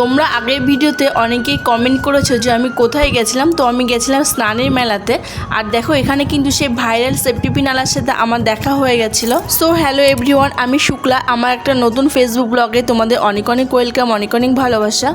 তোমরা আগের ভিডিওতে অনেকেই কমেন্ট করেছ যে আমি কোথায় গেছিলাম, তো আমি গেছিলাম স্নানের মেলাতে। আর দেখো, এখানে কিন্তু সেই ভাইরাল সেফটিপিন আলার সাথে আমার দেখা হয়ে গেছিল। সো হ্যালো এভরিওয়ান আমি শুক্লা, আমার একটা নতুন ফেসবুক ব্লগে তোমাদের অনেক অনেক ওয়েলকাম অনেক অনেক ভালোবাসা।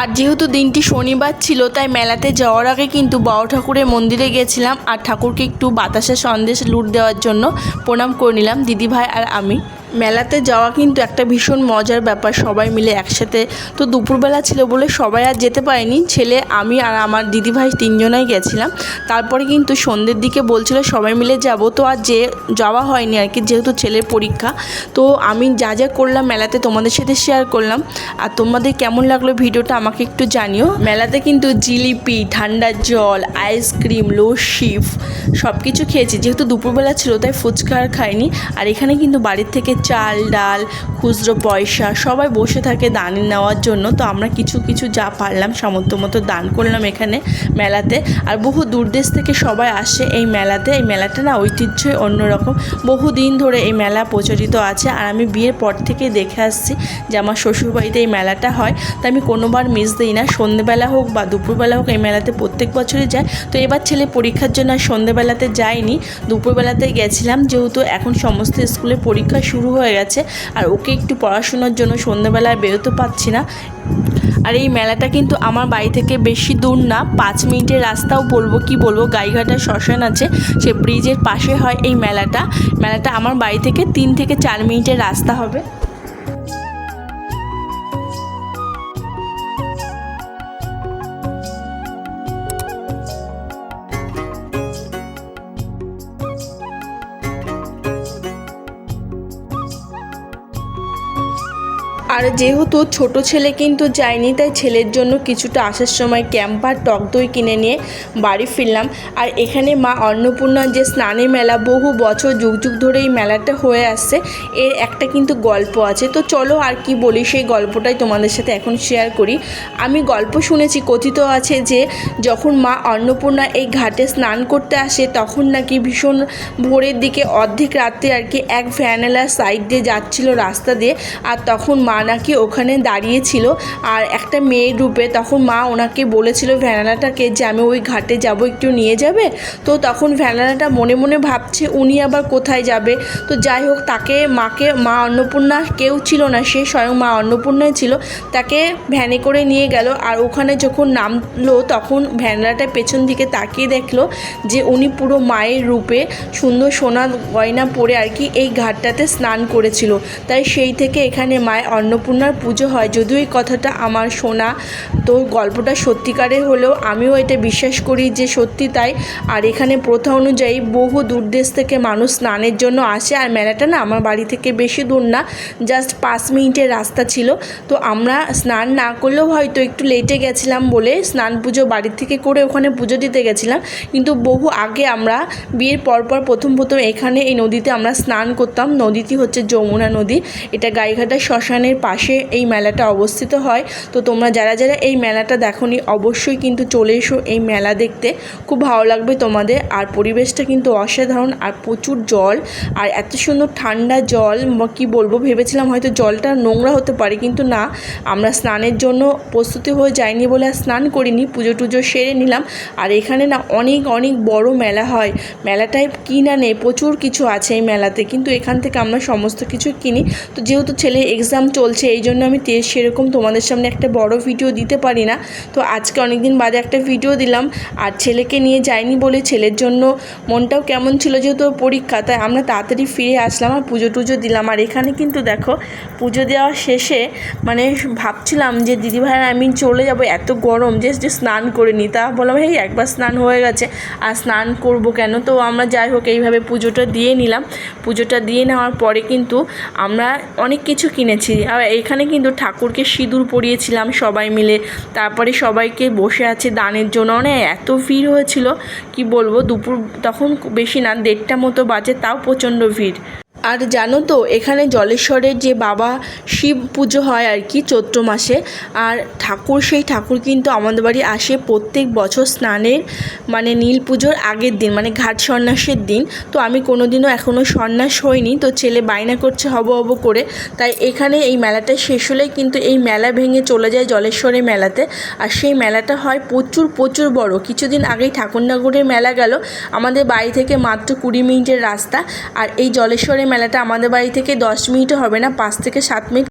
আর যেহেতু দিনটি শনিবার ছিল, তাই মেলাতে যাওয়ার আগে কিন্তু বাবা ঠাকুরের মন্দিরে গেছিলাম। আর ঠাকুরকে একটু বাতাসের সন্দেশ, লুট দেওয়ার জন্য প্রণাম করে নিলাম দিদিভাই আর আমি। মেলাতে যাওয়া কিন্তু একটা ভীষণ মজার ব্যাপার, সবাই মিলে একসাথে। তো দুপুরবেলা ছিল বলে সবাই আর যেতে পারেনি। ছেলে, আমি আর আমার দিদিভাই তিনজনাই গেছিলাম। তারপরে কিন্তু সন্ধ্যের দিকে বলছিল সবাই মিলে যাব। তো আর যে যাওয়া হয়নি আর কি, যেহেতু ছেলের পরীক্ষা। তো আমি যা যা করলাম মেলাতে তোমাদের সাথে শেয়ার করলাম। আর তোমাদের কেমন লাগল ভিডিওটা আমাকে একটু জানিও। মেলাতে কিন্তু জিলিপি ঠান্ডা জল, আইসক্রিম, লস্যি সব কিছু খেয়েছি। যেহেতু দুপুরবেলা ছিল, তাই ফুচকা আর খাইনি। আর এখানে কিন্তু বাড়ির থেকে চাল, ডাল, খুচরো পয়সা সবাই বসে থাকে দান নেওয়ার জন্য। তো আমরা কিছু কিছু যা পারলাম সামর্থ্য মতো দান করলাম এখানে মেলাতে। আর বহু দূর দেশ থেকে সবাই আসে এই মেলাতে। এই মেলাটা না ঐতিহ্যই অন্যরকম। বহু দিন ধরে এই মেলা প্রচলিত আছে। আর আমি বিয়ের পর থেকে দেখে আসছি যে আমার শ্বশুরবাড়িতে এই মেলাটা হয়। তো আমি কোনোবার মিস দিই না। সন্ধেবেলা হোক বা দুপুরবেলা হোক এই মেলাতে প্রত্যেক বছরই যায় তো এবার ছেলে পরীক্ষার জন্য আর সন্ধেবেলাতে যাইনি। দুপুরবেলাতে গেছিলাম। যেহেতু এখন সমস্ত স্কুলে পরীক্ষা শুরু হয়ে গেছে আর ওকে একটু পড়াশোনার জন্য সন্ধেবেলায় বেরোতে পারছি না। আর এই মেলাটা কিন্তু আমার বাড়ি থেকে বেশি দূর না, পাঁচ মিনিটের রাস্তাও বলব, কি বলব গাইঘাটা শ্মশান আছে, সে ব্রিজের পাশে হয় এই মেলাটা। মেলাটা আমার বাড়ি থেকে তিন থেকে চার মিনিটের রাস্তা হবে। আর যেহেতু ছোট ছেলে কিন্তু যায়নি, তাই ছেলের জন্য কিছুটা আসার সময় ক্যাম্পার টক দই কিনে নিয়ে বাড়ি ফিরলাম। আর এখানে মা অন্নপূর্ণার যে স্নানের মেলা, বহু বছর যুগ যুগ ধরে এই মেলাটা হয়ে আসছে, এর একটা কিন্তু গল্প আছে। তো চলো আর কি বলি, সেই গল্পটাই তোমাদের সাথে এখন শেয়ার করি। আমি গল্প শুনেছি, কথিত আছে যে যখন মা অন্নপূর্ণা এই ঘাটে স্নান করতে আসে, তখন নাকি ভীষণ ভোরের দিকে অর্ধেক রাত্রে আর কি এক ভ্যানেলার সাইড দিয়ে যাচ্ছিল রাস্তা দিয়ে, আর তখন মা নাকি ওখানে দাঁড়িয়েছিল। আর একটা মেয়ের রূপে তখন মা ওনাকে বলেছিল, ভ্যানালাটাকে যে আমি ওই ঘাটে যাব, একটু নিয়ে যাবে? তো তখন ভ্যানালাটা মনে মনে ভাবছে, উনি আবার কোথায় যাবে? তো যাই হোক, তাকে মাকে, মা অন্নপূর্ণা কেউ ছিল না, সে স্বয়ং মা অন্নপূর্ণাই ছিল। তাকে ভ্যানে করে নিয়ে গেল আর ওখানে যখন নামলো, তখন ভ্যানলাটা পেছন দিকে তাকিয়ে দেখল যে উনি পুরো মায়ের রূপে সুন্দর সোনা গয়না পরে আর কি এই ঘাটটাতে স্নান করেছিল। তাই সেই থেকে এখানে মায়ের অন্নপূর্ণার পুজো হয়। যদিও এই কথাটা আমার শোনা, তো গল্পটা সত্যিকারের হলেও আমিও এটা বিশ্বাস করি যে সত্যি তাই। আর এখানে প্রথা অনুযায়ী বহু দূর দেশ থেকে মানুষ স্নানের জন্য আসে। আর মেলাটা না আমার বাড়ি থেকে বেশি দূর না জাস্ট পাঁচ মিনিটের রাস্তা ছিল। তো আমরা স্নান না করলেও হয়তো একটু লেটে গেছিলাম বলে স্নান পুজো বাড়ি থেকে করে ওখানে পুজো দিতে গেছিলাম। কিন্তু বহু আগে আমরা বিয়ের পরপর প্রথম প্রথম এখানে এই নদীতে আমরা স্নান করতাম। নদীটি হচ্ছে যমুনা নদী। এটা গাইঘাটা শ্মশানের পাশে এই মেলাটা অবস্থিত হয়। তো তোমরা যারা যারা এই মেলাটা দেখোনি, অবশ্যই কিন্তু চলে এসো এই মেলা দেখতে। খুব ভালো লাগবে তোমাদের। আর পরিবেশটা কিন্তু অসাধারণ, আর প্রচুর জল, আর এত সুন্দর ঠান্ডা জল কী বলব, ভেবেছিলাম হয়তো জলটা নোংরা হতে পারে, কিন্তু না। আমরা স্নানের জন্য প্রস্তুতি হয়ে যাইনি বলে আর স্নান করিনি, পুজো টুজো সেরে নিলাম। আর এখানে না অনেক অনেক বড় মেলা হয়। মেলাটায় কি না নেই, প্রচুর কিছু আছে এই মেলাতে। কিন্তু এখান থেকে আমরা সমস্ত কিছু কিনি। তো যেহেতু ছেলে এক্সাম চলছে, এই জন্য আমি সেরকম তোমাদের সামনে একটা বড় ভিডিও দিতে পারি না। তো আজকে অনেক দিন বাদে একটা ভিডিও দিলাম, আর ছেলেকে নিয়ে যাইনি বলে ছেলের জন্য মনটাও কেমন ছিল যেহেতু পরীক্ষা, তাই আমরা তাড়াতাড়ি ফিরে আসলাম আর পুজো টুজো দিলাম। আর এখানে কিন্তু দেখো, পুজো দেওয়া শেষে মানে ভাবছিলাম যে দিদিভাই আমি চলে যাব, এত গরম যে স্নান করে নিই তা বললাম এই একবার স্নান হয়ে গেছে, আর স্নান করব কেন? তো আমরা যাই হোক, এইভাবে পুজোটা দিয়ে নিলাম। পুজোটা দিয়ে নেওয়ার পরে কিন্তু আমরা অনেক কিছু কিনেছি। আর এখানে কিন্তু ঠাকুরকে সিঁদুর পরিয়েছিলাম সবাই মিলে। তারপরে সবাইকে বসে আছে দানের জন্য। মানে এত ভিড় হয়েছিল, কি বলব, দুপুর তখন বেশি না, দেড়টা মতো বাজে, তাও প্রচণ্ড ভিড়। আর জানো তো, এখানে জলেশ্বরের যে বাবা শিব পুজো হয় আর কি চৈত্র মাসে, আর ঠাকুর, সেই ঠাকুর কিন্তু আমাদের বাড়ি আসে প্রত্যেক বছর স্নানের মানে নীল পুজোর আগের দিন মানে ঘাট সন্ন্যাসের দিন। তো আমি কোনো দিনও এখনও সন্ন্যাস হইনি, তো ছেলে বায়না করছে হব হব করে। তাই এখানে এই মেলাটা শেষ হলেই কিন্তু এই মেলা ভেঙে চলে যায় জলেশ্বরের মেলাতে। আর সেই মেলাটা হয় প্রচুর প্রচুর বড়। কিছুদিন আগেই ঠাকুরনগরের মেলা গেল। আমাদের বাড়ি থেকে মাত্র কুড়ি মিনিটের রাস্তা। আর এই জলেশ্বরের মেলাটা আমাদের বাড়ি থেকে দশ মিনিটও হবে না পাঁচ থেকে সাত মিনিট